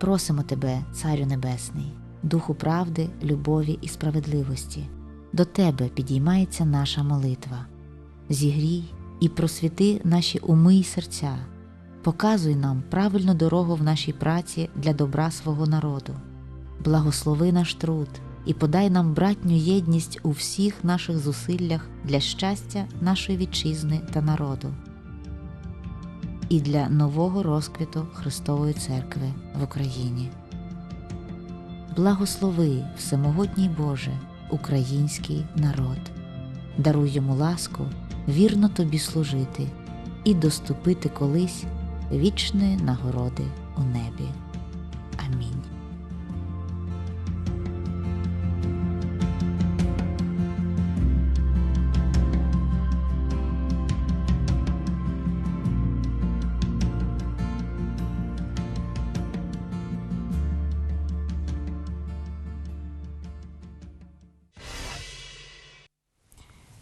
Просимо Тебе, Царю Небесний, Духу правди, любові і справедливості. До Тебе підіймається наша молитва. Зігрій і просвіти наші уми й серця, показуй нам правильну дорогу в нашій праці для добра свого народу. Благослови наш труд і подай нам братню єдність у всіх наших зусиллях для щастя нашої вітчизни та народу і для нового розквіту Христової Церкви в Україні. Благослови, Всемогутній Боже, український народ, даруй йому ласку вірно тобі служити і доступити колись вічної нагороди у небі. Амінь.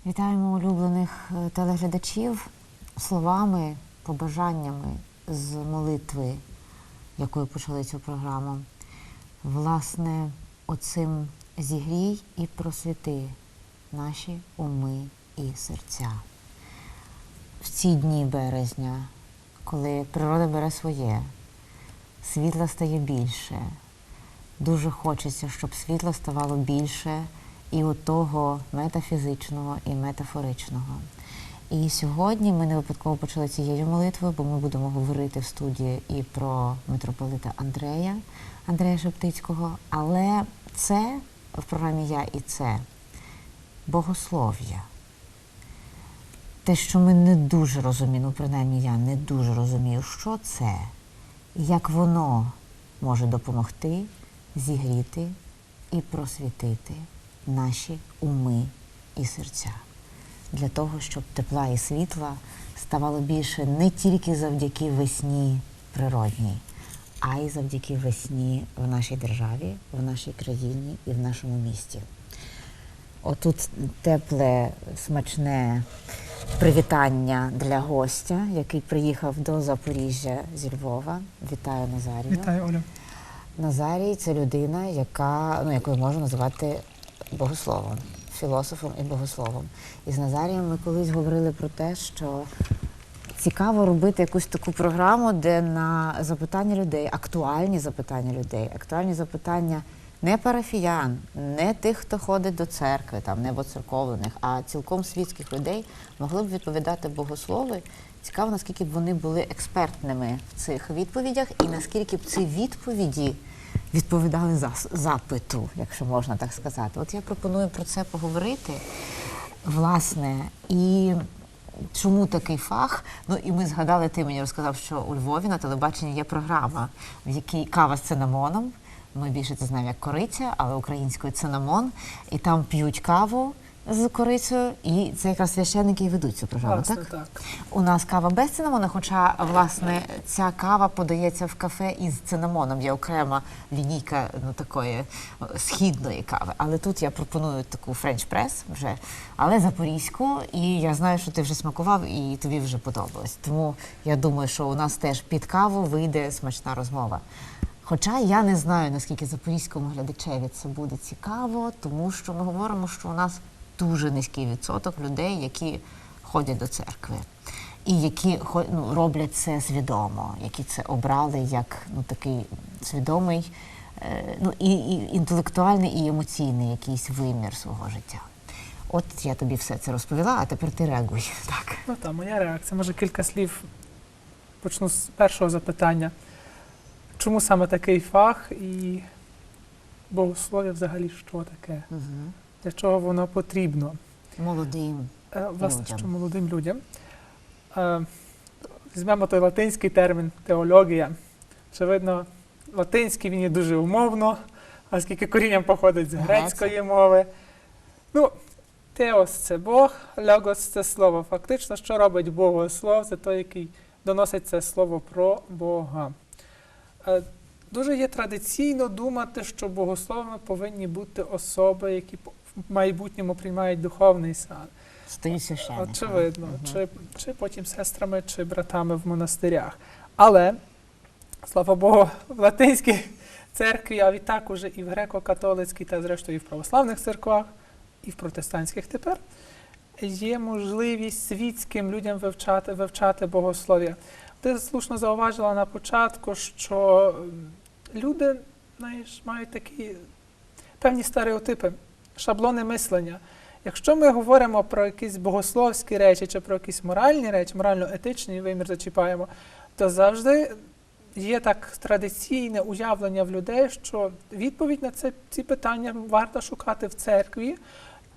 Вітаємо улюблених е, телеглядачів словами, побажаннями з молитви, якою почали цю програму. Власне, оцим зігрій і просвіти наші уми і серця. В ці дні березня, коли природа бере своє, світла стає більше. Дуже хочеться, щоб світла ставало більше і от того метафізичного і метафоричного. І сьогодні ми не випадково почали цією молитвою, бо ми будемо говорити в студії і про митрополита Андрея, Андрея Шептицького. Але це в програмі Я і це богослов'я. Те, що ми не дуже розуміємо, ну, принаймні я не дуже розумію, що це, як воно може допомогти зігріти і просвітити наші уми і серця для того, щоб тепла і світла ставало більше не тільки завдяки весні природній, а й завдяки весні в нашій державі, в нашій країні і в нашому місті. Отут тепле, смачне привітання для гостя, який приїхав до Запоріжжя зі Львова. Вітаю Назарію. Вітаю, Оля. Назарій це людина, яка, ну, яку можна називати богословом, філософом і богословом. І з Назарієм ми колись говорили про те, що цікаво робити якусь таку програму, де на запитання людей, актуальні запитання людей, актуальні запитання не парафіян, не тих, хто ходить до церкви, там, не воцерковлених, а цілком світських людей могли б відповідати богослови. Цікаво, наскільки б вони були експертними в цих відповідях, і наскільки б ці відповіді відповідали зас- запиту, якщо можна так сказати. От я пропоную про це поговорити. Власне, і чому такий фах? Ну і ми згадали, ти мені розказав, що у Львові на телебаченні є програма, в якій кава з цинамоном. Ми більше це знаємо як кориця, але українською цинамон. І там п'ють каву з корицею, і це якраз священники і ведуть цю програму. Власне, так? так. У нас кава без цинамона, хоча власне ця кава подається в кафе із цинамоном. Є окрема лінійка ну, такої східної кави. Але тут я пропоную таку френч прес вже, але запорізьку. І я знаю, що ти вже смакував і тобі вже подобалось. Тому я думаю, що у нас теж під каву вийде смачна розмова. Хоча я не знаю, наскільки запорізькому глядачеві це буде цікаво, тому що ми говоримо, що у нас дуже низький відсоток людей, які ходять до церкви. І які ну, роблять це свідомо, які це обрали як ну, такий свідомий, е, ну, і, і інтелектуальний, і емоційний якийсь вимір свого життя. От я тобі все це розповіла, а тепер ти реагуй. Так. Ну та моя реакція. Може кілька слів. Почну з першого запитання. Чому саме такий фах і богослов'я взагалі що таке? Угу. Для чого воно потрібно? Молодим. Е, Власне, Людям. що молодим людям. Е, Візьмемо той латинський термін теологія. Очевидно, латинський він є дуже умовно, оскільки корінням походить з грецької мови. Ну, теос це Бог, логос це слово. Фактично, що робить богослов, це той, який доносить це слово про Бога. Е, Дуже є традиційно думати, що богословами повинні бути особи, які в майбутньому приймають духовний сан. Стають священниками. Очевидно, Мгм. чи, чи потім сестрами, чи братами в монастирях. Але слава Богу, в латинській церкві, а відтак уже і в греко-католицькій, та зрештою і в православних церквах, і в протестантських тепер є можливість світським людям вивчати, вивчати богослов'я. Ти слушно зауважила на початку, що люди знаєш, мають такі певні стереотипи, шаблони мислення. Якщо ми говоримо про якісь богословські речі чи про якісь моральні речі, морально-етичний вимір зачіпаємо, то завжди є так традиційне уявлення в людей, що відповідь на це, ці питання варто шукати в церкві,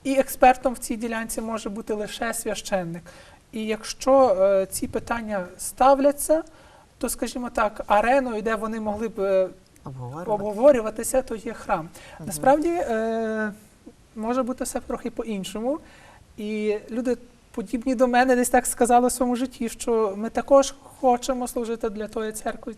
і експертом в цій ділянці може бути лише священник. І якщо е, ці питання ставляться, то, скажімо так, ареною, де вони могли б е, обговорюватися, то є храм. Мгм. Насправді е, може бути все трохи по-іншому. І люди, подібні до мене, десь так сказали в своєму житті, що ми також хочемо служити для тої церкви,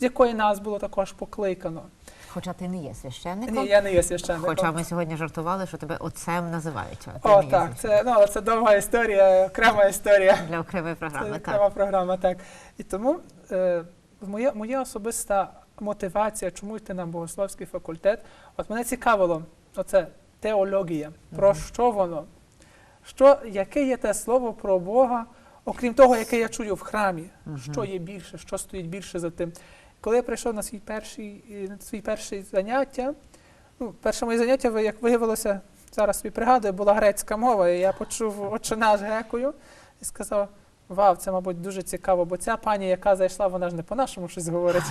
з якої нас було також покликано. Хоча ти не є священником. Ні, я не є священником. Хоча ми сьогодні жартували, що тебе отцем називають. а О, так, це, ну, це довга історія, окрема історія. для окремої Це програми. окрема Так. програма, так. І тому е, моя, моя особиста мотивація, чому йти на богословський факультет, от мене цікавило, оце теологія, про що воно? Що, яке є те слово про Бога, окрім того, яке я чую в храмі, що є більше, що стоїть більше за тим. Коли я прийшов на свій перший, е, на свій перший заняття, ну, перше моє заняття, як виявилося, зараз собі пригадую, була грецька мова, і я почув «Отче наш грекою і сказав, вау, це, мабуть, дуже цікаво, бо ця пані, яка зайшла, вона ж не по-нашому щось говорить.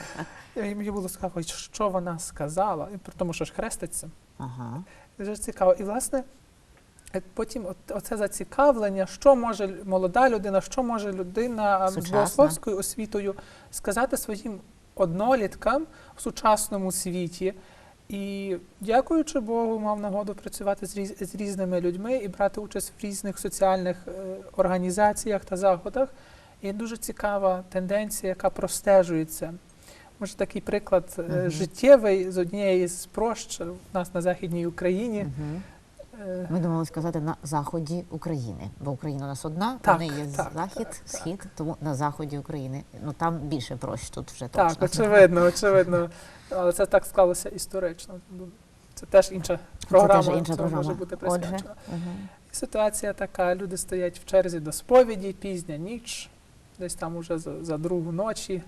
І мені було цікаво, що вона сказала, тому, що ж хреститься. Ага. Дуже цікаво. І, власне, е, потім оце зацікавлення, що може молода людина, що може людина з Сучасна. богословською освітою сказати своїм одноліткам в сучасному світі. І дякуючи Богу, мав нагоду працювати з, різ, з різними людьми і брати участь в різних соціальних е, організаціях та заходах. І дуже цікава тенденція, яка простежується. Може, такий приклад е, Мгм. життєвий з однієї з прощ у нас на Західній Україні. Е, Ми думали сказати на заході України, бо Україна у нас одна, Так, вони є так, захід, так, схід, тому на заході України. Ну там більше прощ, тут вже Так, точно. очевидно, очевидно. Але це так склалося історично. Це теж інша програма. Це теж інша програма. може бути Отже, присвячена. мгм. Ситуація така: люди стоять в черзі до сповіді, пізня ніч, десь там уже за, за другу ночі.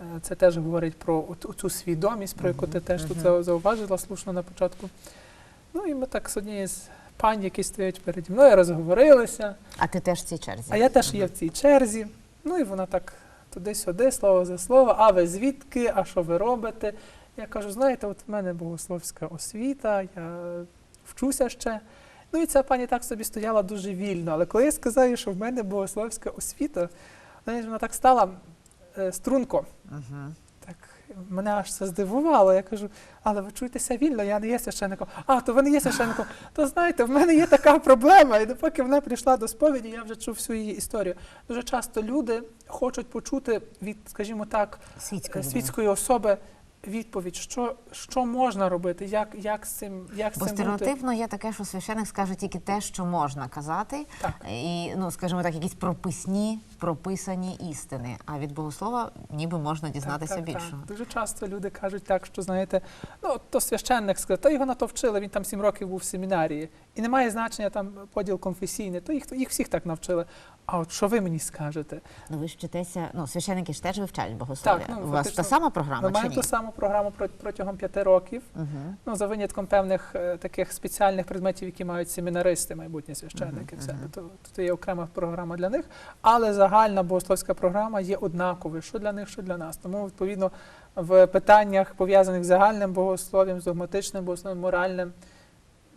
Е, Це теж говорить про цю свідомість, про яку ти теж тут зауважила слушно на початку. Ну і ми так з однією з пань, які стоять переді мною, розговорилися. А ти теж в цій черзі. А я теж є в цій черзі. Ну і вона так туди-сюди, слово за слово. А ви звідки? А що ви робите? Я кажу, знаєте, от в мене богословська освіта, я вчуся ще. Ну і ця пані так собі стояла дуже вільно. Але коли я сказав, що в мене богословська освіта, вона так стала струнко. Мгм. Так мене аж це здивувало. Я кажу, але ви чуєтеся вільно, я не є священником. А, то ви не є священником. То знаєте, в мене є така проблема. І допоки вона прийшла до сповіді, я вже чув всю її історію. Дуже часто люди хочуть почути від, скажімо так, е, світської особи відповідь, що, що можна робити, як, як з цим, як з Бо цим бути. стереотипно є таке, що священик скаже тільки те, що можна казати, Так. і ну скажімо так, якісь прописні, прописані істини. А від богослова ніби можна дізнатися так, так, більше. Так. Дуже часто люди кажуть так, що знаєте, ну то священник сказав, то його на то вчили, він там сім років був в семінарії. І немає значення там поділ конфесійний, то їх, їх всіх так навчили. А от що ви мені скажете? Ну ви ж вчитеся, ну священики ж теж вивчають богослов'я. Так, ну, У вас та сама Ми програма чи маємо ту саму програму протягом п'яти років. Угу. Ну, за винятком певних е, таких спеціальних предметів, які мають семінаристи, майбутні священники. Мгм, в себе. мгм. То, то є окрема програма для них. Але загальна богословська програма є однаковою, що для них, що для нас. Тому, відповідно, в питаннях, пов'язаних з загальним богослов'ям, з догматичним богослов'ям, моральним,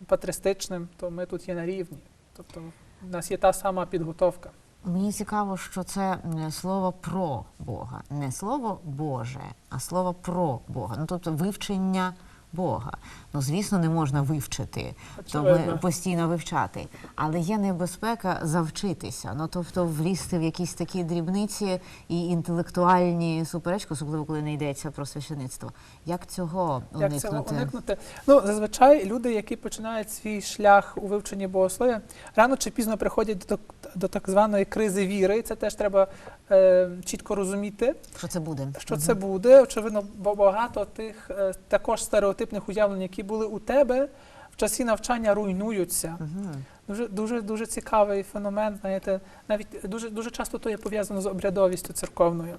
патристичним, то ми тут є на рівні. Тобто в нас є та сама підготовка. Мені цікаво, що це слово про Бога, не слово Боже, а слово про Бога. Ну тобто вивчення Бога. Ну звісно, не можна вивчити, то ми постійно вивчати. Але є небезпека завчитися. Ну тобто влізти в якісь такі дрібниці і інтелектуальні суперечки, особливо коли не йдеться про священицтво. Як цього Як уникнути? цього уникнути? Ну, зазвичай люди, які починають свій шлях у вивченні богослов'я, рано чи пізно приходять до до так званої кризи віри. І це теж треба е, чітко розуміти, Що це буде? що це буде. Очевидно, бо багато тих е, також стереотипних уявлень, які були у тебе в часі навчання, руйнуються. Угу. Дуже дуже дуже цікавий феномен. Знаєте, навіть дуже дуже часто то є пов'язано з обрядовістю церковною.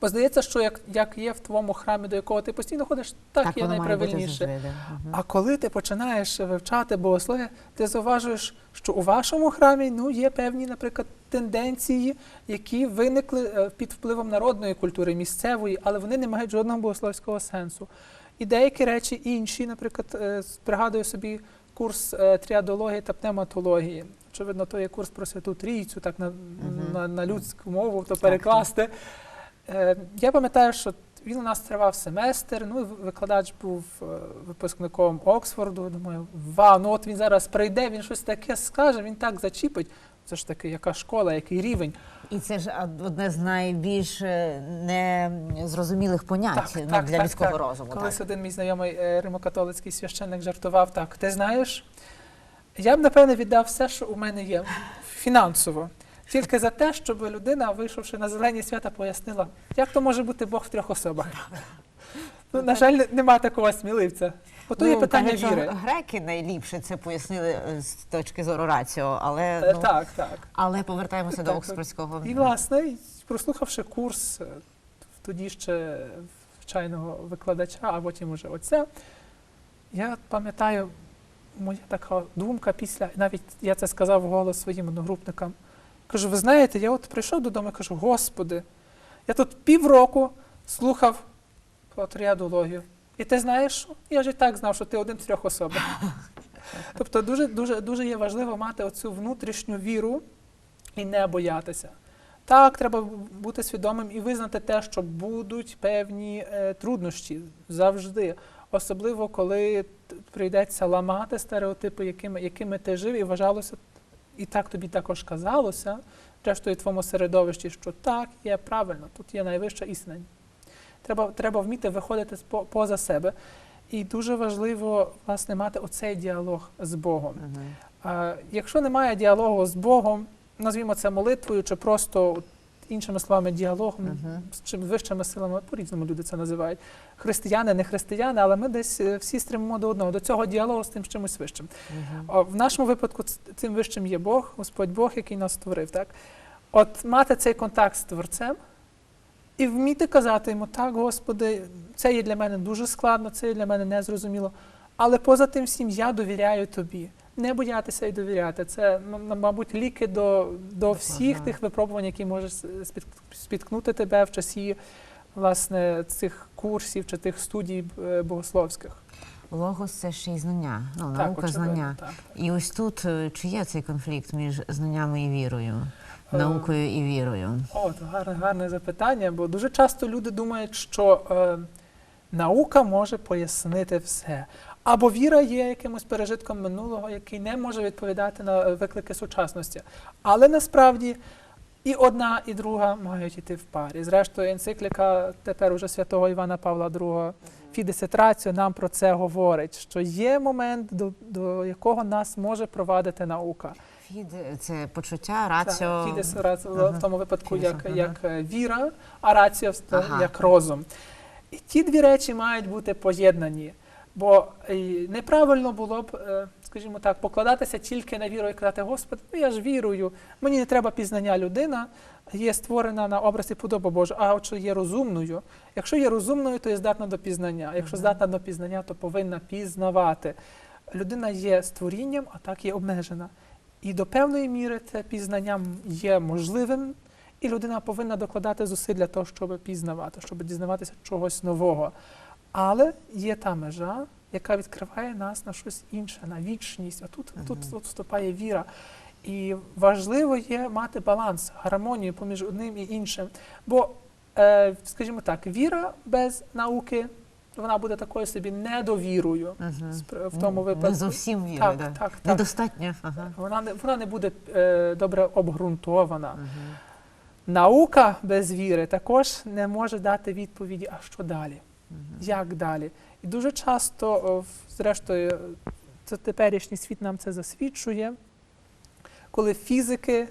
Бо здається, що як, як є в твоєму храмі, до якого ти постійно ходиш, так, є має бути найправильніше. завжди, да. Мгм. А коли ти починаєш вивчати богослов'я, ти зауважуєш, що у вашому храмі ну, є певні, наприклад, тенденції, які виникли е, під впливом народної культури, місцевої, але вони не мають жодного богословського сенсу. І деякі речі інші, наприклад, е, пригадую собі курс е, тріадології та пневматології. Очевидно, то є курс про Святу Трійцю, так на, на, на людську мову, то перекласти. Е, Я пам'ятаю, що він у нас тривав семестр. Ну, і викладач був е, випускником Оксфорду. Думаю, вау, ну от він зараз прийде, він щось таке скаже, він так зачіпить. Це ж таки, яка школа, який рівень. І це ж одне з найбільш е, незрозумілих понять ну, для людського розуму. Колись Так. один мій знайомий е, римокатолицький священник жартував так: ти знаєш, я б напевне віддав все, що у мене є фінансово. Тільки за те, щоб людина, вийшовши на зелені свята, пояснила, як то може бути Бог в трьох особах. Ну, на жаль, не- нема такого сміливця. Бо то є Ну, питання кажуть, віри. Греки найліпше це пояснили е, з точки зору раціо, але, Е, ну, Так, так. але повертаємося Так, до. Оксфордського. І, власне, прослухавши курс е, тоді ще звичайного викладача, а потім уже отця, я пам'ятаю, моя така думка після, навіть я це сказав голос своїм одногрупникам. Кажу, ви знаєте, я от прийшов додому і кажу, Господи, я тут півроку слухав про тріадологію. І ти знаєш, що? я ж і так знав, що ти один з трьох особах. Тобто дуже, дуже, дуже є важливо мати оцю внутрішню віру і не боятися. Так, треба бути свідомим і визнати те, що будуть певні е, труднощі завжди. Особливо, коли прийдеться ламати стереотипи, якими, якими ти жив, і вважалося, і так тобі також казалося, зрештою, в твоєму середовищі, що так, є правильно, тут є найвища істина. Треба, треба вміти виходити поза себе. І дуже важливо, власне, мати оцей діалог з Богом. Мгм. А, якщо немає діалогу з Богом, назвімо це молитвою чи просто іншими словами діалогом Мгм. з чим вищими силами, по-різному люди це називають. Християни, не християни, але ми десь е, всі стримимо до одного, до цього діалогу з тим чимось вищим. Мгм. А в нашому випадку цим вищим є Бог, Господь Бог, який нас створив. Так? От мати цей контакт з Творцем і вміти казати йому, так, Господи, це є для мене дуже складно, це є для мене незрозуміло. Але поза тим всім я довіряю тобі. Не боятися і довіряти. Це, мабуть, ліки до, до всіх Ага. тих випробувань, які можуть с- спіткнути тебе в часі власне, цих курсів чи тих студій е, богословських. Логос це ще й знання, ну, Так, наука очевидно, знання. Так. І ось тут е, чи є цей конфлікт між знаннями і вірою, Е, наукою і вірою? О, то гарне, гарне запитання, бо дуже часто люди думають, що е, наука може пояснити все. Або віра є якимось пережитком минулого, який не може відповідати на е, виклики сучасності. Але насправді і одна, і друга мають йти в парі. Зрештою, енцикліка тепер уже святого Івана Павла II Фідесетраціо нам про це говорить, що є момент, до, до якого нас може провадити наука. Фід це почуття, раціо. Фідес раціо Ага. в тому випадку Фідес, як, ага. як е, віра, а раціо Ага. як розум. І ті дві речі мають бути поєднані. Бо е, неправильно було б, е, скажімо так, покладатися тільки на віру і казати, Господи, ну я ж вірую, мені не треба пізнання людина, є створена на образ і подобу Божу, а от що є розумною. Якщо є розумною, то є здатна до пізнання. Якщо здатна до пізнання, то повинна пізнавати. Людина є створінням, а так є обмежена. І до певної міри це пізнання є можливим, і людина повинна докладати зусиль для того, щоб пізнавати, щоб дізнаватися чогось нового. Але є та межа, яка відкриває нас на щось інше, на вічність. А тут, тут, тут вступає віра. І важливо є мати баланс, гармонію поміж одним і іншим. Бо, е, скажімо так, віра без науки вона буде такою собі недовірою. Спр- в тому Ну, випадку. Не зовсім віра, Так, да. так, так. Недостатньо. Ага. Вона не вона не буде е, добре обґрунтована. Мгм. Наука без віри також не може дати відповіді, а що далі? Як далі? І дуже часто, зрештою, це теперішній світ нам це засвідчує. коли фізики,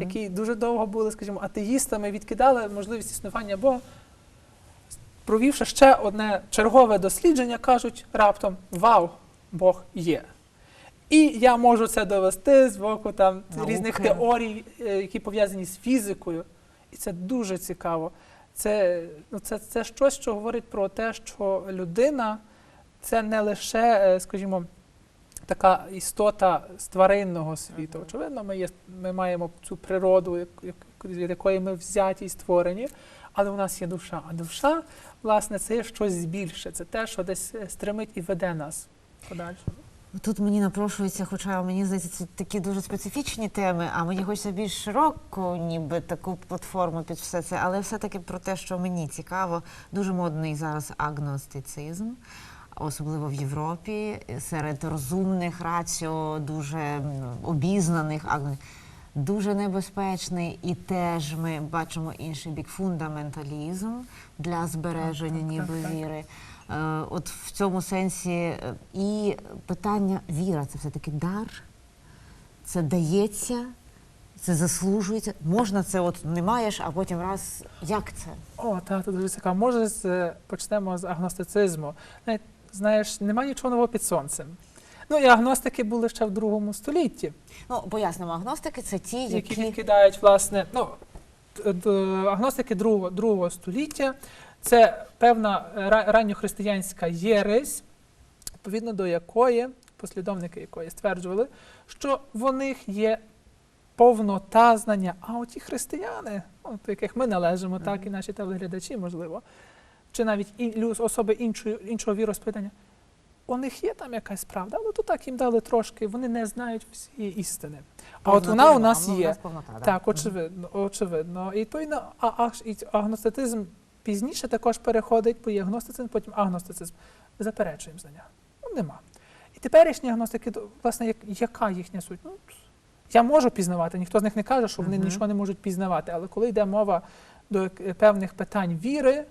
які дуже довго були, скажімо, атеїстами, відкидали можливість існування Бога, провівши ще одне чергове дослідження, кажуть раптом: Вау, Бог є. І я можу це довести з боку там Науки. різних теорій, е, які пов'язані з фізикою. І це дуже цікаво. Це, ну, це, це щось, що говорить про те, що людина це не лише, е, скажімо, така істота з тваринного світу. Мгм. Очевидно, ми, є, ми маємо цю природу, як, як, від якої ми взяті і створені, але у нас є душа. А душа, власне, це є щось більше. Це те, що десь е, стримить і веде нас подальше. Тут мені напрошується, хоча мені здається, це такі дуже специфічні теми, а мені хочеться більш широку, ніби таку платформу під все це, але все-таки про те, що мені цікаво, дуже модний зараз агностицизм. Особливо в Європі, серед розумних раціо, дуже обізнаних дуже небезпечний, і теж ми бачимо інший бік фундаменталізм для збереження ніби віри. Е, От в цьому сенсі е, і питання віра це все-таки дар, це дається, це заслужується. Можна це от не маєш, а потім раз як це? О, так, це дуже цікаво. Може, з, е, почнемо з агностицизму. Навіть, знаєш, немає нічого нового під сонцем. Ну і агностики були ще в другому столітті, Ну, пояснимо, агностики це ті, які які відкидають, власне, ну, агностики другого, другого століття. Це певна ранньохристиянська єресь, відповідно до якої послідовники якої стверджували, що в них є повнота знання. А оті християни, ну, до яких ми належимо, так і наші телеглядачі, можливо, чи навіть і, особи іншої, іншого віросповідання, у них є там якась правда, але то так їм дали трошки, вони не знають всієї істини. А от вона у нас Ну, є. повнота. Так, очевидно, очевидно. І відповідно, а, а, і агностицизм пізніше також переходить, бо є гностицизм, потім агностицизм. Заперечуємо знання. Ну, нема. І теперішні агностики, власне, як, яка їхня суть? Ну, я можу пізнавати, ніхто з них не каже, що вони Мгм. нічого не можуть пізнавати. Але коли йде мова до певних питань віри,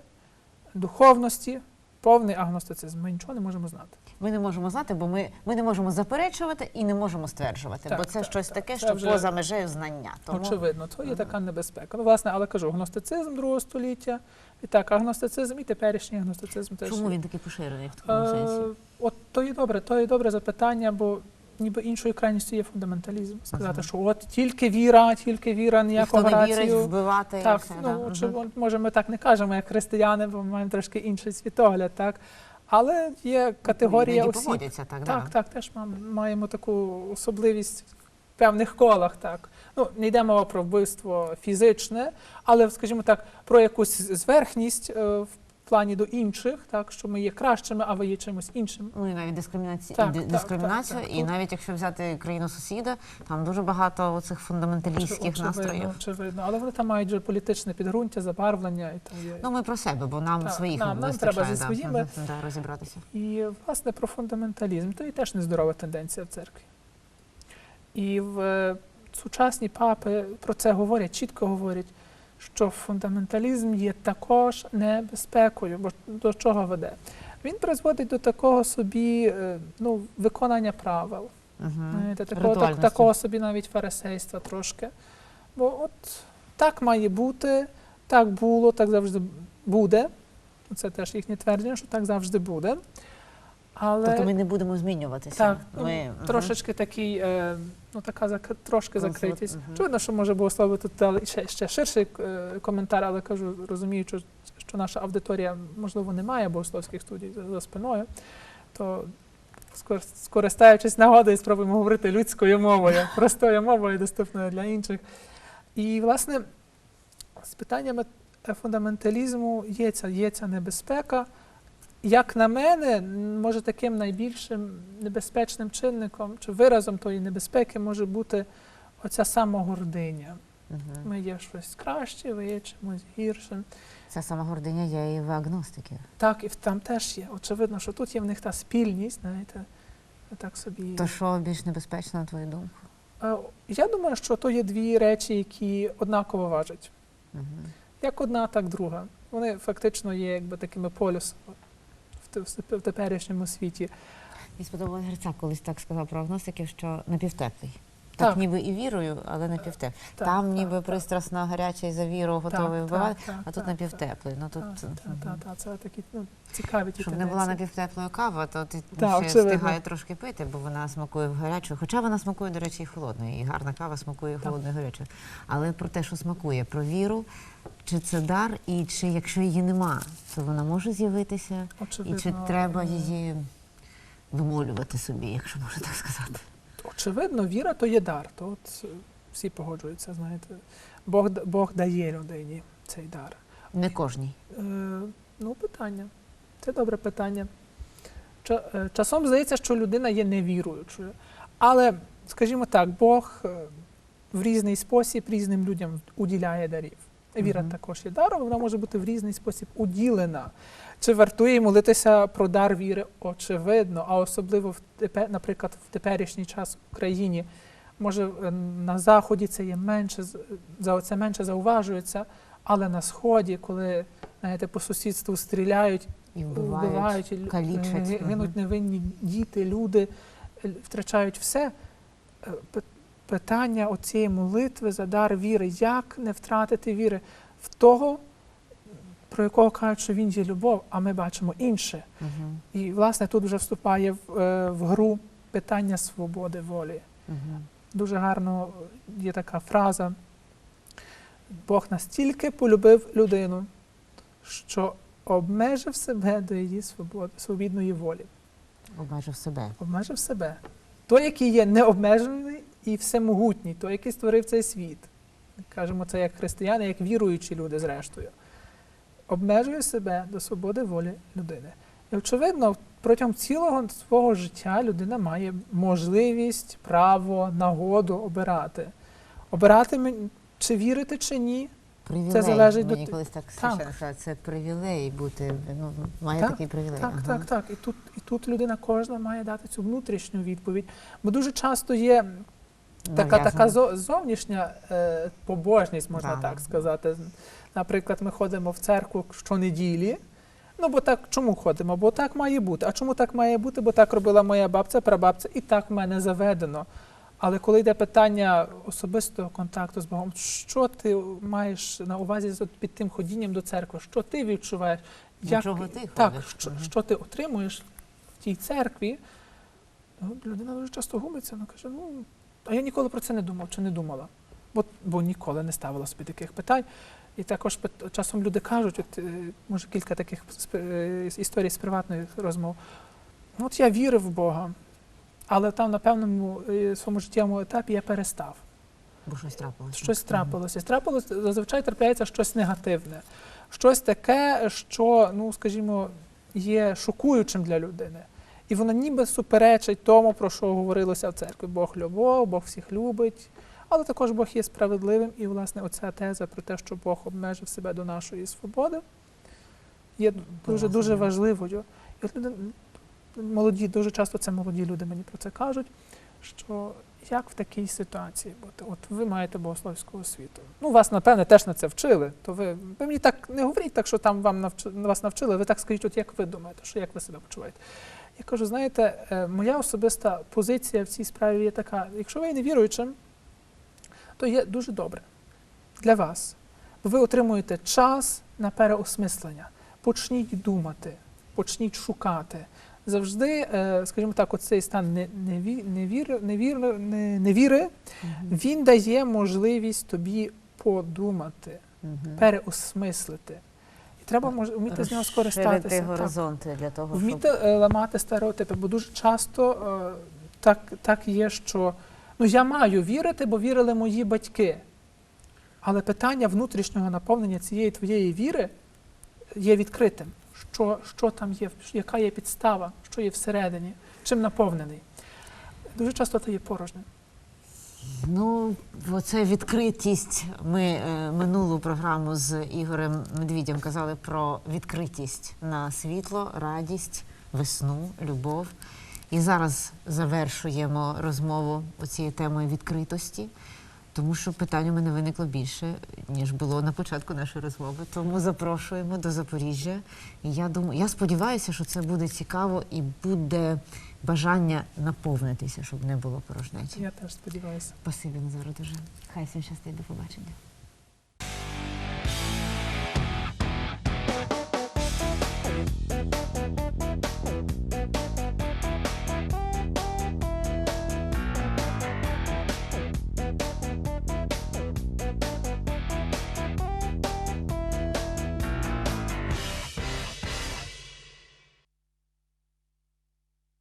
духовності, повний агностицизм, ми нічого не можемо знати. Ми не можемо знати, бо ми, ми не можемо заперечувати і не можемо стверджувати, Так, бо це так, щось так. таке, Це що вже- поза межею знання. Тому Очевидно, то є така небезпека. Ну, власне, але кажу, гностицизм другого століття, і так, агностицизм і теперішній агностицизм теж. чому він такий поширений в такому сенсі? Е, От то є добре, то є добре запитання, бо ніби іншою крайністю є фундаменталізм. Сказати, що от тільки віра, тільки віра, ніякого не вірить, рацію. вбивати Так, все. ну, да. чи, от, може, ми так не кажемо, як християни, бо ми маємо трошки інший світогляд, так? Але є категорія Іноді осіб. так, Так, да. так, теж маємо таку особливість в певних колах. Так. Ну, не йде мова про вбивство фізичне, але, скажімо так, про якусь зверхність е, в плані до інших, так, що ми є кращими, а ви є чимось іншим. Ну і навіть дискримінацію, Так, і так, дискримінацію, так, так. і навіть якщо взяти країну сусіда, там дуже багато оцих фундаменталістських Очевидно, настроїв. очевидно. Але вони там мають вже політичне підґрунтя, забарвлення і там є. Ну ми про себе, бо нам Так, своїх нам- нам треба зі своїми. да, розібратися. І, власне, про фундаменталізм. То і теж нездорова тенденція в церкві. І в е, сучасні папи про це говорять, чітко говорять, що фундаменталізм є також небезпекою, бо до чого веде? Він призводить до такого собі е, ну, виконання правил. Знаєте, такого, так, такого собі навіть фарисейства трошки. Бо от так має бути, так було, так завжди буде. Це теж їхнє твердження, що так завжди буде. Але Тобто ми не будемо змінюватися. так, ну, ми, трошечки такий, е, ну така зак... трошки закритість. Очевидно, що може богослови тут дали ще, ще ширший е, коментар, але кажу, розуміючи, що наша аудиторія, можливо, не має богословських студій за, за спиною, то скористаючись нагодою, спробуємо говорити людською мовою, простою мовою, доступною для інших. І, власне, з питаннями фундаменталізму є ця, є ця небезпека. Як на мене, може таким найбільшим небезпечним чинником чи виразом тої небезпеки може бути оця самогординя. Мгм. Ми є щось краще, ви є чимось гіршим. Ця сама гординя є і в агностиків. Так, і там теж є. Очевидно, що тут є в них та спільність, знаєте, так собі. То що більш небезпечно, на твою думку? Я думаю, що то є дві речі, які однаково важать. Мгм. Як одна, так друга. Вони фактично є якби такими полюсами в те- в те- в теперішньому світі. Мені сподобалось Грицак колись так сказав про агностиків, що напівтеплий. Так, Так. ніби і вірою, але напівтеплий. Так, Там так, ніби так. пристрасно гарячий за віру готовий вбивати, а тут напівтеплий. Ну тут Так, так, так, так, це такі ну, цікаві ті щоб не була напівтеплою кава, то ти Так, ще очевидно. встигає трошки пити, бо вона смакує в гарячу. Хоча вона смакує, до речі, і холодною. І гарна кава смакує холодною і гарячою. Але про те, що смакує, про віру, чи це дар, і чи якщо її нема, то вона може з'явитися, і чи треба її вимолювати собі, якщо можна так сказати. Очевидно, віра то є дар. То от всі погоджуються, знаєте. Бог, Бог дає людині цей дар. Не кожній. Е, ну, питання. Це добре питання. Е, Часом здається, що людина є невіруючою. Але, скажімо так, Бог е, в різний спосіб різним людям уділяє дарів. Віра Мгм. також є даром, вона може бути в різний спосіб уділена. Чи вартує молитися про дар віри? Очевидно, а особливо в наприклад, в теперішній час в Україні. Може, е, на заході це є менше, це менше зауважується, але на сході, коли знаєте, по сусідству стріляють, І вбивають. вбивають, калічать. гинуть невинні діти, люди, е, втрачають все. Е, Питання оцієї молитви за дар віри, як не втратити віри в того, про якого кажуть, що він є любов, а ми бачимо інше. Мгм, І, власне, тут вже вступає в, е, в гру питання свободи волі. мгм. Дуже гарно є така фраза. Бог настільки полюбив людину, що обмежив себе до її свободи, свобідної волі. Обмежив себе. Обмежив себе. Той, який є необмежений і всемогутній, той, який створив цей світ. Кажемо це як християни, як віруючі люди, зрештою. Обмежує себе до свободи волі людини. І очевидно, протягом цілого свого життя людина має можливість, право, нагоду обирати. Обирати чи вірити, чи ні. Привілей. залежить Мені до- колись так Так. сказав, це привілей бути, ну, має Так, такий привілей. Так, ага. так, так. І тут, і тут людина кожна має дати цю внутрішню відповідь. Бо дуже часто є така, така зовнішня е, побожність, можна Да. так сказати. Наприклад, ми ходимо в церкву щонеділі. Ну, бо так чому ходимо? Бо так має бути. А чому так має бути? Бо так робила моя бабця, прабабця, і так в мене заведено. Але коли йде питання особистого контакту з Богом, що ти маєш на увазі під тим ходінням до церкви? Що ти відчуваєш? Для чого ти так, ходиш? що, що ти отримуєш в тій церкві? Ну, людина дуже часто губиться, вона каже, ну, а я ніколи про це не думав чи не думала. Бо, бо ніколи не ставила собі таких питань. І також часом люди кажуть, от, е, може кілька таких е, історій з приватної розмов. Ну, от я вірив в Бога, але там на певному е, своєму життєвому етапі я перестав. Бо щось трапилося. Щось трапилося. Трапилося, зазвичай трапляється щось негативне, щось таке, що, ну, скажімо, є шокуючим для людини. І воно ніби суперечить тому, про що говорилося в церкві. Бог любов, Бог всіх любить, але також Бог є справедливим. І, власне, оця теза про те, що Бог обмежив себе до нашої свободи, є дуже дуже важливою. І от люди, молоді, дуже часто це молоді люди мені про це кажуть, що як в такій ситуації бути? От ви маєте богословську освіту. Ну, вас, напевне, теж на це вчили. То ви, ви мені так не говоріть, так що там вам навч... вас навчили, ви так скажіть, от як ви думаєте, що як ви себе почуваєте? Я кажу, знаєте, е, моя особиста позиція в цій справі є така: якщо ви є невіруючим, то є дуже добре для вас. Бо ви отримуєте час на переосмислення. Почніть думати, почніть шукати. Завжди, е, скажімо так, оцей стан не- неві- невіри, невіри, не- невіри, він дає можливість тобі подумати, переосмислити. І треба мож- вміти з нього скористатися. Горизонти для того, щоб Вміти е, ламати стереотипи, бо дуже часто е, так, так є, що ну я маю вірити, бо вірили мої батьки. Але питання внутрішнього наповнення цієї твоєї віри є відкритим. Що, що там є, яка є підстава, що є всередині, чим наповнений. Дуже часто це є порожнім. Ну, оце відкритість. Ми е, минулу програму з Ігорем Медвідєм казали про відкритість на світло, радість, весну, любов. І зараз завершуємо розмову цією темою відкритості, тому що питань у мене виникло більше, ніж було на початку нашої розмови. Тому запрошуємо до Запоріжжя. І я думаю, я сподіваюся, що це буде цікаво і буде бажання наповнитися, щоб не було порожнечі. Я теж сподіваюся. Спасибі, Назаре, дуже. Хай всім щастить, до побачення.